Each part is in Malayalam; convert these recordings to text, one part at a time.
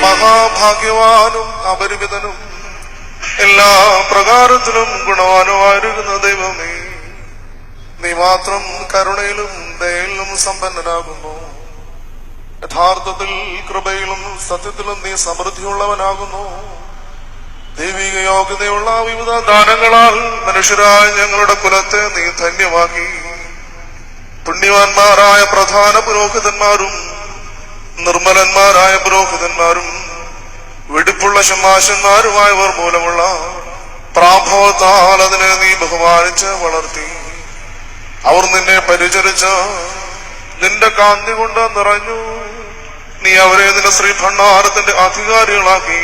മഹാഭാഗ്യവാനും അപരിമിതനും. എല്ലാ പ്രകാരത്തിലും ഗുണവാനുമായിരിക്കുന്ന ദൈവമേ. നീ മാത്രം കരുണയിലും ദയയിലും സമ്പന്നനാകുന്നു. യഥാർത്ഥത്തിൽ കൃപയിലും സത്യത്തിലും നീ സമൃദ്ധിയുള്ളവനാകുന്നു. ദൈവിക യോഗ്യതയുള്ള വിവിധ ദാനങ്ങളാൽ മനുഷ്യരായ ഞങ്ങളുടെ കുലത്തെ നീ ധന്യമാക്കി. പുണ്യവാന്മാരായ പ്രധാന പുരോഹിതന്മാരും നിർമ്മലന്മാരായ പുരോഹിതന്മാരും വെടിപ്പുള്ള ശമാശന്മാരുമായവർ മൂലമുള്ള പ്രാഭവത്താൽ അതിനെ നീ ബഹുമാനിച്ച് വളർത്തി. അവർ നിന്നെ പരിചരിച്ച് നിന്റെ കാന്തി കൊണ്ട് നിറഞ്ഞു. നീ അവരെ നിന്റെ ശ്രീ ഭണ്ഡാരത്തിന്റെ അധികാരികളാക്കി.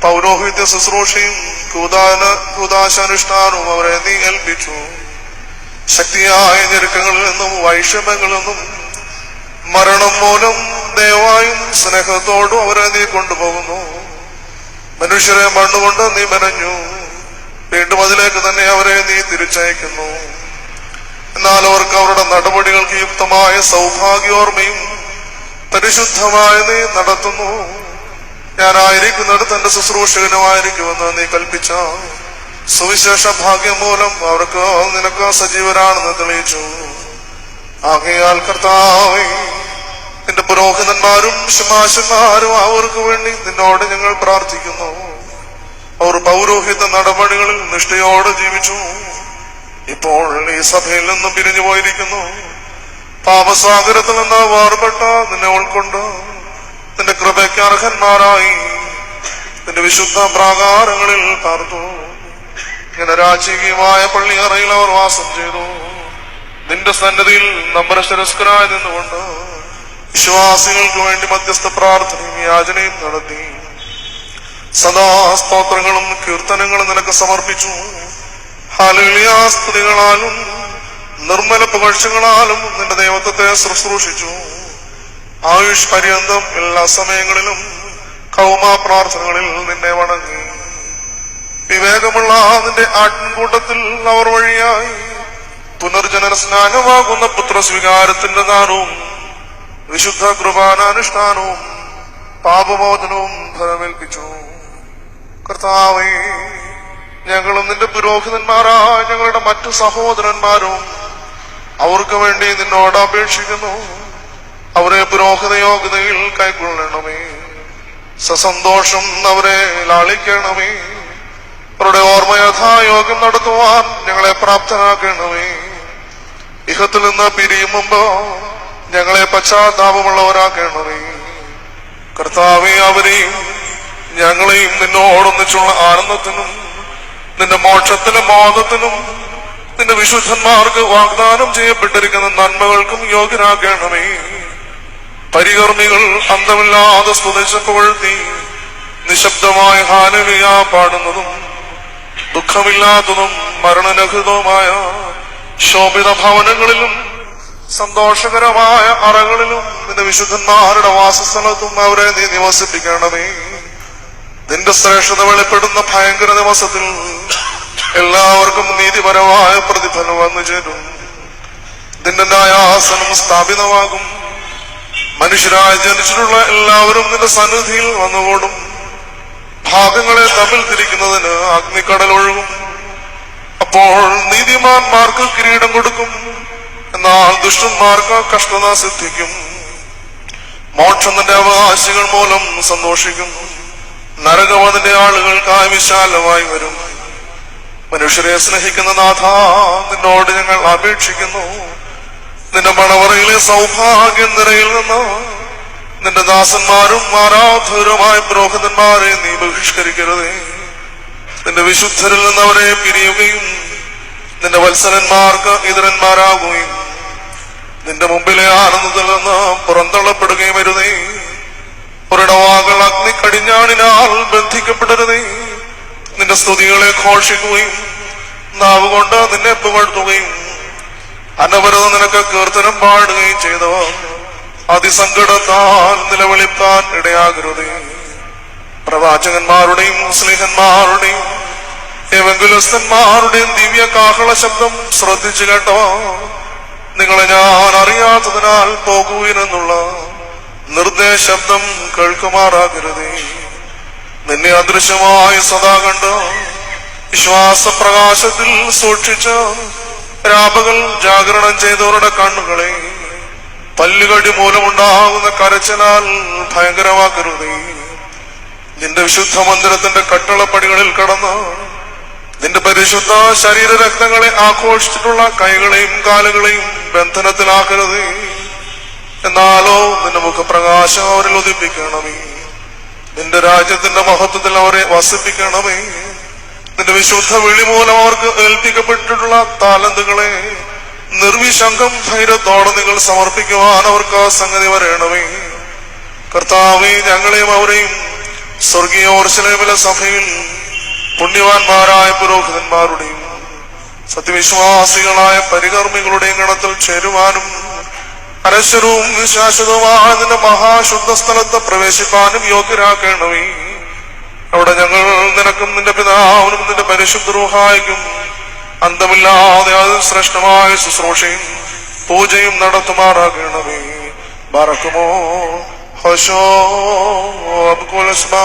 പൗരോഹിത്യ ശുശ്രൂഷയും കൂതാന കൂതാശാനുഷ്ഠാനവും അവരെ നീ ഏൽപ്പിച്ചു. ശക്തിയായ ഞെരുക്കങ്ങളിൽ നിന്നും വൈഷമ്യങ്ങളിൽ നിന്നും മരണം മൂലം ദയവായും സ്നേഹത്തോടും അവരെ നീ കൊണ്ടുപോകുന്നു. മനുഷ്യരെ മണ്ണുകൊണ്ട് നീ മെനഞ്ഞു. വീണ്ടും അതിലേക്ക് തന്നെ അവരെ നീ തിരിച്ചയക്കുന്നു. എന്നാൽ അവർക്ക് അവരുടെ നടപടികൾക്ക് യുക്തമായ സൗഭാഗ്യോർമ്മയും പരിശുദ്ധമായ നീ നടത്തുന്നു. ഞാനായിരിക്കുന്നിടത്ത് എന്റെ ശുശ്രൂഷകനുമായിരിക്കുമെന്ന് നീ കൽപ്പിച്ച സുവിശേഷ ഭാഗ്യം മൂലം അവർക്ക് നിനക്ക് സജീവരാണെന്ന് തെളിയിച്ചു. ആകയാൽ കർത്താവേ നിന്റെ പുരോഹിതന്മാരും ശുമാശന്മാരും അവർക്ക് വേണ്ടി നിന്നോട് ഞങ്ങൾ പ്രാർത്ഥിക്കുന്നു. അവർ പൗരോഹിത നടപടികളിൽ നിഷ്ഠയോടെ ജീവിച്ചു. ഇപ്പോൾ ഈ സഭയിൽ നിന്നും പിരിഞ്ഞു പോയിരിക്കുന്നു. പാപസാഗരത്തിൽ നിന്ന് വേർപെട്ട നിന്നെ ഉൾക്കൊണ്ട് നിന്റെ കൃപയ്ക്ക് അർഹന്മാരായി. നിന്റെ വിശുദ്ധ പ്രാകാരങ്ങളിൽ പാർത്തു. ഇങ്ങനെ രാജകീയമായ പള്ളിയറയിൽ അവർ വാസം ചെയ്തു. നിന്റെ സന്നദ്ധിയിൽ നമ്പരശരസ്കരായി നിന്നുകൊണ്ട് വിശ്വാസികൾക്ക് വേണ്ടി മധ്യസ്ഥ പ്രാർത്ഥനയും യാചനയും നടത്തി. സദാ സ്തോത്രങ്ങളും കീർത്തനങ്ങളും നിനക്ക് സമർപ്പിച്ചു. ഹലിയാസ്തുതികളാലും നിർമ്മല പുകഴ്ചകളാലും നിന്റെ ദൈവത്വത്തെ ശുശ്രൂഷിച്ചു. ആയുഷ് പര്യന്തം എല്ലാ സമയങ്ങളിലും കൗമാ പ്രാർത്ഥനകളിൽ നിന്നെ വണങ്ങി. വിവേകമുള്ള നിന്റെ ആട്ടിൻകൂട്ടത്തിൽ അവർ വഴിയായി പുനർജനന സ്നാനമാകുന്ന പുത്രസ്വീകാരത്തിന്റെ ദാനവും വിശുദ്ധ കൃപാനാനുഷ്ഠാനവും പാപമോചനവും ഫലമേൽപ്പിച്ചു. കർത്താവേ ഞങ്ങളും നിന്റെ പുരോഹിതന്മാരായ ഞങ്ങളുടെ മറ്റു സഹോദരന്മാരും അവർക്ക് വേണ്ടി നിന്നോട് അപേക്ഷിക്കുന്നു. അവരെ പുരോഹിത യോഗ്യതയിൽ കൈക്കൊള്ളണമേ. സസന്തോഷം അവരെ ലാളിക്കണമേ. അവരുടെ ഓർമ്മ യഥായോഗ്യം നടത്തുവാൻ ഞങ്ങളെ പ്രാപ്തനാക്കണമേ. ഇഹത്തിൽ നിന്ന് പിരിയും മുമ്പ് ഞങ്ങളെ പശ്ചാത്താപമുള്ളവരാക്കണമേ കർത്താവെ അവരെയും ഞങ്ങളെയും നിന്നോടൊന്നിച്ചുള്ള ആനന്ദത്തിനും നിന്റെ മോക്ഷത്തിനും ബോധത്തിനും നിന്റെ വിശുദ്ധന്മാർക്ക് വാഗ്ദാനം ചെയ്യപ്പെട്ടിരിക്കുന്ന നന്മകൾക്കും യോഗ്യനാക്കണമേ പരികർമ്മികൾ അന്തമില്ലാതെ സ്തുതിച്ചപ്പോൾ നീ നിശബ്ദമായ ഹാനവിയാ പാടുന്നതും ദുഃഖമില്ലാത്തതും മരണരഹിതവുമായ ശോഭിത ഭവനങ്ങളിലും സന്തോഷകരമായ അറകളിലും നിന്റെ വിശുദ്ധന്മാരുടെ വാസസ്ഥലത്തും അവരെ നീ നിവസിപ്പിക്കണമേ. നിന്റെ ശ്രേഷ്ഠത വെളിപ്പെടുന്ന ഭയങ്കര ദിവസത്തിൽ എല്ലാവർക്കും നീതിപരമായ പ്രതിഫലം വന്നു ചേരും. നിന്റെ ന്യായാസനം സ്ഥാപിതമാകും. മനുഷ്യരായി ജനിച്ചിട്ടുള്ള എല്ലാവരും നിന്റെ സന്നിധിയിൽ വന്നുകൂടും. ഭാഗങ്ങളെ തമ്മിൽ തിരിക്കുന്നതിന് അഗ്നിക്കടൽ ഒഴുകും. അപ്പോൾ നീതിമാന്മാർക്ക് കിരീടം കൊടുക്കും. എന്നാൽ ദുഷ്ടന്മാർക്ക് കഷ്ടത സിദ്ധിക്കും. മോക്ഷം തന്റെ അവകാശികൾ മൂലം സന്തോഷിക്കും. നരകം അതിന്റെ ആളുകൾക്കായി വിശാലമായി വരും. മനുഷ്യരെ സ്നേഹിക്കുന്ന നാഥ നിന്നോട് ഞങ്ങൾ അപേക്ഷിക്കുന്നു. നിന്റെ മണവറയിലെ സൗഭാഗ്യ നിരയിൽ നിന്ന് നിന്റെ ദാസന്മാരും ആരാധകരുമായ പുരോഹിതന്മാരെ നീ ബഹിഷ്കരിക്കരുതേ. നിന്റെ വിശുദ്ധരിൽ നിന്ന് അവരെ പിരിയുകയും നിന്റെ വത്സരന്മാർക്ക് ഇതരന്മാരാകുകയും നിന്റെ മുമ്പിലെ ആനന്ദത്തിൽ നിന്ന് പുറന്തള്ളപ്പെടുകയും വരുന്നേ. ഒരിടവാകൾ അഗ്നി കടിഞ്ഞാണിനാൽ ബന്ധിക്കപ്പെടരുതേ. നിന്റെ സ്തുതികളെ ഘോഷിക്കുകയും നാവ് കൊണ്ട് നിന്നെ പുകഴ്ത്തുകയും അനവരത നിനക്ക് കീർത്തനം പാടുകയും ചെയ്തവർ അതിസങ്കടത്താൽ നിലവിളിപ്പാൻ ഇടയാകരുതേ. പ്രവാചകന്മാരുടെയും സ്നേഹന്മാരുടെയും എവങ്കുലസ്ഥന്മാരുടെയും ദിവ്യ കാഹള ശബ്ദം ശ്രദ്ധിച്ചു കേട്ടോ. നിങ്ങളെ ഞാൻ അറിയാത്തതിനാൽ പോകുവിനെന്നുള്ള നിർദ്ദേശബ്ദം കേൾക്കുമാറാകരുതേ. നിന്നെ അദൃശ്യമായി സദാ കണ്ട് വിശ്വാസപ്രകാശത്തിൽ സൂക്ഷിച്ച് രാപകൽ ജാഗരണം ചെയ്തവരുടെ കണ്ണുകളെ പല്ലുകടി മൂലമുണ്ടാകുന്ന കരച്ചിലാൽ ഭയങ്കരമാക്കരുതേ. നിന്റെ വിശുദ്ധ മന്ദിരത്തിന്റെ കട്ടളപ്പടികളിൽ കടന്ന് നിന്റെ പരിശുദ്ധ ശരീര രക്തങ്ങളെ ആഘോഷിച്ചിട്ടുള്ള കൈകളെയും കാലുകളെയും ബന്ധനത്തിലാക്കരുതേ എന്നാലോ നിന്റെ മുഖപ്രകാശം അവരിൽ ഉദിപ്പിക്കണമേ. നിന്റെ രാജ്യത്തിന്റെ മഹത്വത്തിൽ അവരെ വസിപ്പിക്കണമേ. നിന്റെ വിശുദ്ധ വിളി മൂലം അവർക്ക് ഏൽപ്പിക്കപ്പെട്ടിട്ടുള്ള താലന്തുകളെ നിർവിശങ്കം ധൈര്യത്തോടെ നിങ്ങൾ സമർപ്പിക്കുവാൻ അവർക്ക് ആ സംഗതി വരയണമേ കർത്താവെ ഞങ്ങളെയും അവരെയും സ്വർഗീയ ഓർശലേമിലെ സഭയിൽ പുണ്യവാന്മാരായ പുരോഹിതന്മാരുടെയും സത്യവിശ്വാസികളായ പരികർമ്മികളുടെയും ഗണത്തിൽ ചേരുവാനും അനശ്വരവും ശാശ്വതവുമായ നിന്റെ മഹാശുദ്ധ സ്ഥലത്ത് പ്രവേശിപ്പാനും യോഗ്യരാക്കണമേ. അവിടെ ഞങ്ങൾ നിനക്കും നിന്റെ പിതാവിനും നിന്റെ പരിശുദ്ധ അന്തമില്ലാതെ അത് ശ്രേഷ്ഠമായ ശുശ്രൂഷയും പൂജയും നടത്തുമാറാകണമേ. ബറക്കുമോ? ഹശോ അബ്കുൽ അസ്മാ